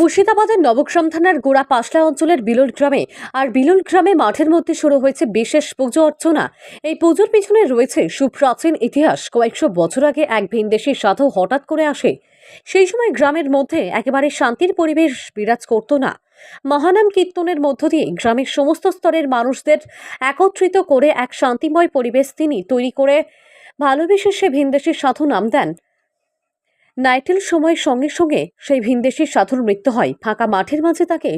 মুর্শিদাবাদের নবগ্রাম থানার গোড়া পাশলা অঞ্চলের বিলুল গ্রামে আর বিলুল গ্রামে মাঠের মধ্যে শুরু হয়েছে বিশেষ পুজো অর্চনা। এই পুজোর পিছনে রয়েছে সুপ্রাচীন ইতিহাস। কয়েকশো বছর আগে এক ভিনদেশি সাধু হঠাৎ করে আসে। সেই সময় গ্রামের মধ্যে একেবারে শান্তির পরিবেশ বিরাজ করত না। মহানাম কীর্তনের মধ্য দিয়ে গ্রামের সমস্ত স্তরের মানুষদের একত্রিত করে এক শান্তিময় পরিবেশ তিনি তৈরি করে ভালোবেসে সে ভিনদেশি সাধু নাম দেন। নাইটেল সময়ের সঙ্গে সঙ্গে সেই ভিনদেশি সাধুর মৃত্যু হয়। ফাঁকা মাঠের মাঝে তাকে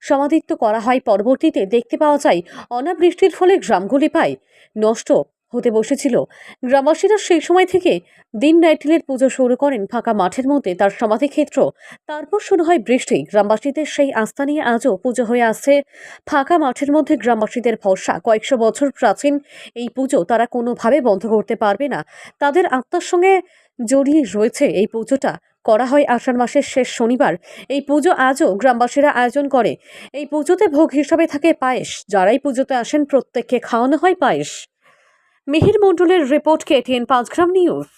সমাধিত্ব করা হয়। পরবর্তীতে দেখতে পাওয়া যায়, অনাবৃষ্টির ফলে গ্রামগুলি পায় নষ্ট হতে বসেছিল। গ্রামবাসীরা সেই সময় থেকে দিন নাইটেলের পুজো শুরু করেন ফাঁকা মাঠের মধ্যে তার সমাধিক্ষেত্র তারপর শুরু হয় বৃষ্টি। গ্রামবাসীদের সেই আস্থা নিয়ে আজও পুজো হয়ে আসছে। ফাঁকা মাঠের মধ্যে গ্রামবাসীদের ভরসা। কয়েকশো বছর প্রাচীন এই পুজো তারা কোনোভাবে বন্ধ করতে পারবে না। তাদের আত্মার সঙ্গে জড়িয়ে রয়েছে এই পুজোটা। করা হয় আষাঢ় মাসের শেষ শনিবার। এই পুজো আজও গ্রামবাসীরা আয়োজন করে। এই পুজোতে ভোগ হিসাবে থাকে পায়েস। যারাই পুজোতে আসেন প্রত্যেককে খাওয়ানো হয় পায়েস। মিহির মণ্ডলের report KTN Panchgram news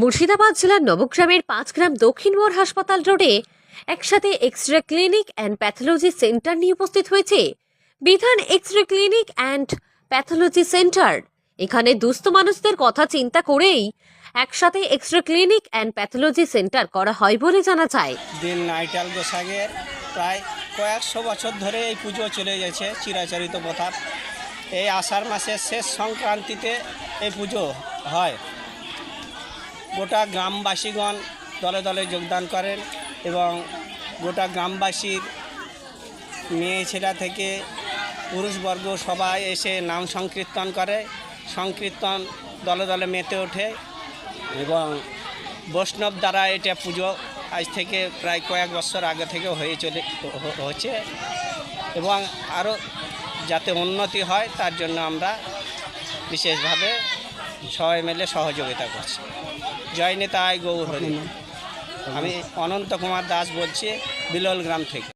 Murshidabad জেলার নবগ্রামের পাঁচগ্রাম দক্ষিণ মোড় হাসপাতাল রোডে একসাথে X ray clinic and pathology centre নিয়ে উপস্থিত হয়েছে। বিধান X ray clinic and pathology centre. এখানে দুস্থ মানুষদের কথা চিন্তা করেই একসাথে X ray clinic and pathology centre করা হয় বলে জানা যায়। দিন নাইটাল গোসাগের প্রায় কয়েকশো বছর ধরে এই পুজো চলে গেছে, চিরাচরিত প্রথা এই আষাঢ় মাসের শেষ সংক্রান্তিতে এই পুজো হয়। গোটা গ্রামবাসীগণ দলে দলে যোগদান করেন এবং গোটা গ্রামবাসীর মেয়ে ছেলে থেকে পুরুষবর্গ সবাই এসে নাম সংকীর্তন করে। সংকীর্তন দলে দলে মেতে ওঠে এবং বৈষ্ণব দ্বারা এটা পুজো আজ থেকে প্রায় কয়েক বছর আগে থেকে হয়ে চলে, হচ্ছে এবং আরও যাতে উন্নতি হয় তার জন্য আমরা বিশেষভাবে সবাই মিলে সহযোগিতা করছি। জয় নেতায় গৌর হরি আমি অনন্ত কুমার দাস বলছি বিলল গ্রাম থেকে।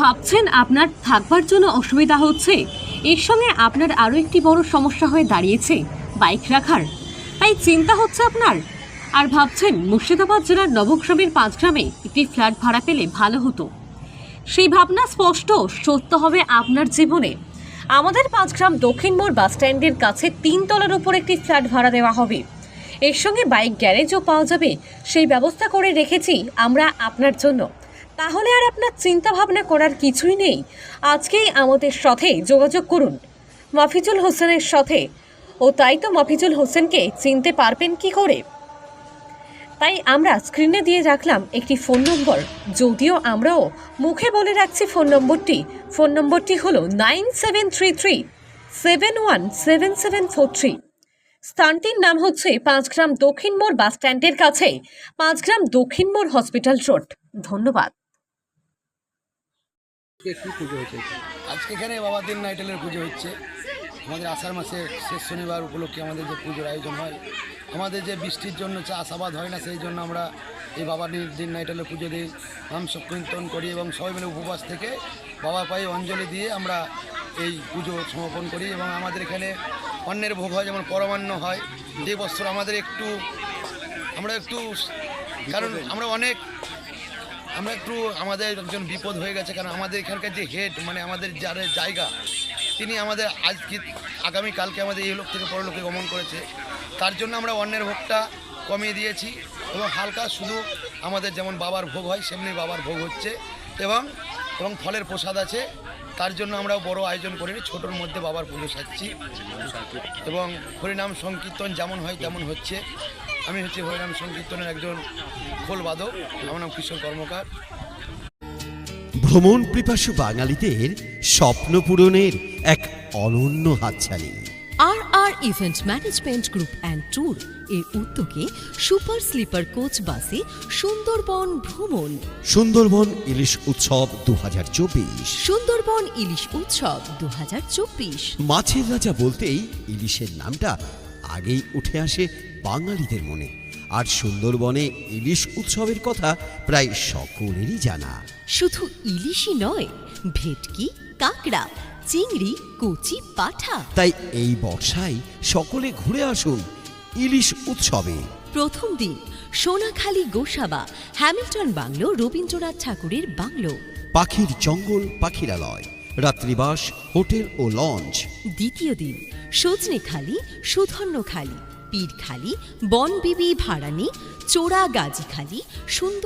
ভাবছেন আপনার থাকবার জন্য অসুবিধা হচ্ছে? এর সঙ্গে আপনার আরও একটি বড় সমস্যা হয়ে দাঁড়িয়েছে, বাইক রাখার। তাই চিন্তা হচ্ছে আপনার? আর ভাবছেন মুর্শিদাবাদ জেলার নবগ্রামের পাঁচগ্রামে একটি ফ্ল্যাট ভাড়া পেলে ভালো হতো। সেই ভাবনা স্পষ্ট, সত্য হবে আপনার জীবনে। আমাদের পাঁচগ্রাম দক্ষিণ মোড় বাস স্ট্যান্ডের কাছে তিন তলার উপর একটি ফ্ল্যাট ভাড়া দেওয়া হবে। এর সঙ্গে বাইক গ্যারেজও পাওয়া যাবে। সেই ব্যবস্থা করে রেখেছি আমরা আপনার জন্য। তাহলে আর আপনার চিন্তা ভাবনা করার কিছুই নেই। আজকেই আমাদের সাথে যোগাযোগ করুন। মাফিজুল হোসেনের সাথে। ও তাই তো মাফিজুল হোসেনকে চিনতে পারবেন কি করে? তাই আমরা স্ক্রিনে দিয়ে রাখলাম একটি ফোন নম্বর। যদিও আমরাও মুখে বলে রাখছি ফোন নম্বরটি। ফোন নম্বরটি হলো nine seven three three seven one seven seven four three. স্থানটির নাম হচ্ছে পাঁচগ্রাম দক্ষিণ মোড় বাস স্ট্যান্ডের কাছে পাঁচগ্রাম দক্ষিণ মোড় হসপিটাল রোড। ধন্যবাদ। আজকে পুজো হয়েছে? আজকে এখানে বাবা দিন নাইটেলের পুজো হচ্ছে। আমাদের আষাঢ় মাসে শেষ শনিবার উপলক্ষে আমাদের যে পুজোর আয়োজন হয় আমাদের যে বৃষ্টির জন্য চাষাবাদ হয় না সেই জন্য আমরা এই বাবা দিন নাইটেলের পুজো দিই। নাম সংকীর্তন করি এবং সবাই মিলে উপবাস থেকে বাবা পায়ে অঞ্জলি দিয়ে আমরা এই পুজো সমাপন করি এবং আমাদের এখানে অন্যের ভোগ হয় যেমন পরমান্ন হয়। যে বছর আমাদের একটু আমরা একটু কারণ আমরা অনেক আমরা একটু আমাদের একজন বিপদ হয়ে গেছে কারণ আমাদের এখানকার যে হেড মানে আমাদের যার জায়গা তিনি আমাদের আজকে আগামী কালকে আমাদের এই লোক থেকে পরলোকে গমন করেছে। তার জন্য আমরা অন্যের ভোগটা কমিয়ে দিয়েছি এবং হালকা শুধু আমাদের যেমন বাবার ভোগ হয় সেমনি বাবার ভোগ হচ্ছে এবং এবং ফলের প্রসাদ আছে। তার জন্য আমরা বড় আয়োজন করিনি ছোটোর মধ্যে বাবার পুজো সাজছি। এবং হরিনাম সংকীর্তন যেমন হয় তেমন হচ্ছে। আমি হচ্ছি হরিনাম সংকীর্তনের একজন খোলবাদক আমার নাম কিশোর কর্মকার। ভ্রমণ পিপাসু বাঙালিদের স্বপ্ন পূরণের এক অনন্য হাতছানি। Event management group and tour এর উদ্যোগে সুপার স্লিপার কোচ বাসে সুন্দরবন ভ্রমণ। সুন্দরবন ইলিশ উৎসব দু সুন্দরবন ইলিশ উৎসব দু মাছের রাজা বলতেই ইলিশের নামটা আগেই উঠে আসে বাঙালিদের মনে। আর সুন্দরবনে ইলিশ উৎসবের কথা প্রায় সকলেরই জানা। শুধু ইলিশই নয় ভেটকি কাঁকড়া চিংড়ি কচি পাঠা। তাই এই বর্ষায় সকলে ঘুরে আসুন ইলিশ উৎসবে। প্রথম দিন সোনাখালী গোসাবা হ্যামিল্টন বাংলো রবীন্দ্রনাথ ঠাকুরের বাংলো। পাখির জঙ্গল পাখিরালয় রাত্রিবাস হোটেল ও লঞ্চ। দ্বিতীয় দিন সজনেখালি সুধন্যখালি পীরখালি বনবিবি ভাড়ানি চোরা গাজীখালি সুন্দর